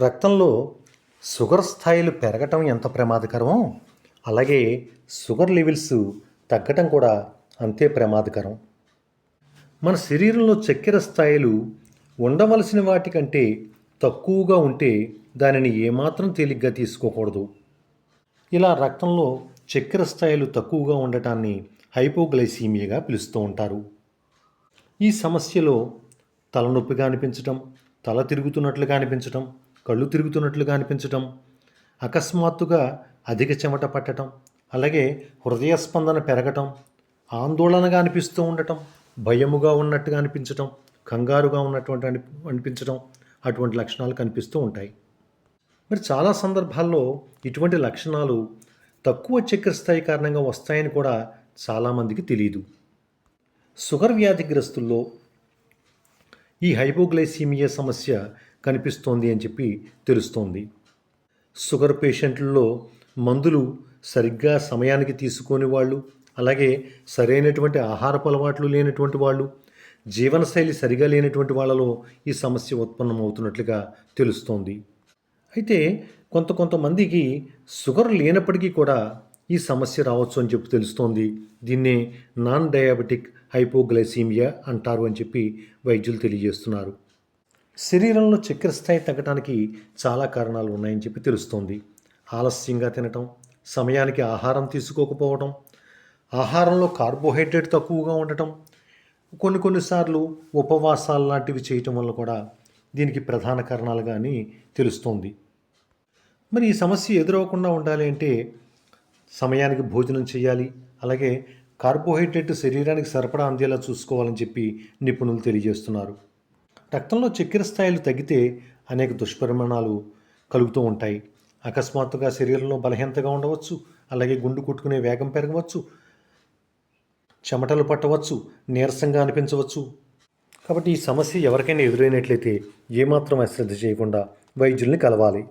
రక్తంలో షుగర్ స్థాయిలు పెరగటం ఎంత ప్రమాదకరమో అలాగే షుగర్ లెవెల్స్ తగ్గటం కూడా అంతే ప్రమాదకరం. మన శరీరంలో చక్కెర స్థాయిలు ఉండవలసిన వాటికంటే తక్కువగా ఉంటే దానిని ఏమాత్రం తేలిగ్గా తీసుకోకూడదు. ఇలా రక్తంలో చక్కెర స్థాయిలు తక్కువగా ఉండటాన్ని హైపోగ్లైసీమియాగా పిలుస్తూ ఉంటారు. ఈ సమస్యలో తలనొప్పిగా అనిపించటం తల తిరుగుతున్నట్లుగా అనిపించటం కళ్ళు తిరుగుతున్నట్లుగా అనిపించటం అకస్మాత్తుగా అధిక చెమట పట్టడం అలాగే హృదయ స్పందన పెరగటం ఆందోళనగా అనిపిస్తూ ఉండటం భయముగా ఉన్నట్టుగా అనిపించటం కంగారుగా ఉన్నటువంటి అని అనిపించటం అటువంటి లక్షణాలు కనిపిస్తూ ఉంటాయి. మరి చాలా సందర్భాల్లో ఇటువంటి లక్షణాలు తక్కువ చక్కెర స్థాయి కారణంగా వస్తాయని కూడా చాలామందికి తెలియదు షుగర్ వ్యాధిగ్రస్తుల్లో ఈ హైపోగ్లైసీమియా సమస్య కనిపిస్తోంది అని చెప్పి తెలుస్తోంది. షుగర్ పేషెంట్లలో మందులు సరిగ్గా సమయానికి తీసుకొని వాళ్ళు అలాగే సరైనటువంటి ఆహారపు అలవాట్లు లేనటువంటి వాళ్ళు జీవనశైలి సరిగా లేనటువంటి వాళ్ళలో ఈ సమస్య ఉత్పన్నమవుతున్నట్లుగా తెలుస్తోంది. అయితే కొంత కొంతమందికి షుగర్ లేనప్పటికీ కూడా ఈ సమస్య రావచ్చు అని చెప్పి తెలుస్తోంది. దీన్నే నాన్ డయాబెటిక్ హైపోగ్లైసీమియా అంటారు అని చెప్పి వైద్యులు తెలియజేస్తున్నారు. శరీరంలో చక్కెర స్థాయి తగ్గడానికి చాలా కారణాలు ఉన్నాయని చెప్పి తెలుస్తోంది. ఆలస్యంగా తినటం సమయానికి ఆహారం తీసుకోకపోవడం ఆహారంలో కార్బోహైడ్రేట్ తక్కువగా ఉండటం కొన్ని కొన్నిసార్లు ఉపవాసాలు లాంటివి చేయటం వల్ల కూడా దీనికి ప్రధాన కారణాలుగా అని తెలుస్తోంది. మరి ఈ సమస్య ఎదురవ్వకుండా ఉండాలి అంటే సమయానికి భోజనం చేయాలి అలాగే కార్బోహైడ్రేట్ శరీరానికి సరిపడా అందేలా చూసుకోవాలని చెప్పి నిపుణులు తెలియజేస్తున్నారు. రక్తంలో చక్కెర స్థాయిలు తగ్గితే అనేక దుష్పరిమాణాలు కలుగుతూ ఉంటాయి. అకస్మాత్తుగా శరీరంలో బలహీనతగా ఉండవచ్చు. అలాగే గుండు కొట్టుకునే వేగం పెరగవచ్చు. చెమటలు పట్టవచ్చు. నీరసంగా అనిపించవచ్చు. కాబట్టి ఈ సమస్య ఎవరికైనా ఎదురైనట్లయితే ఏమాత్రం అశ్రద్ధ చేయకుండా వైద్యుల్ని కలవాలి.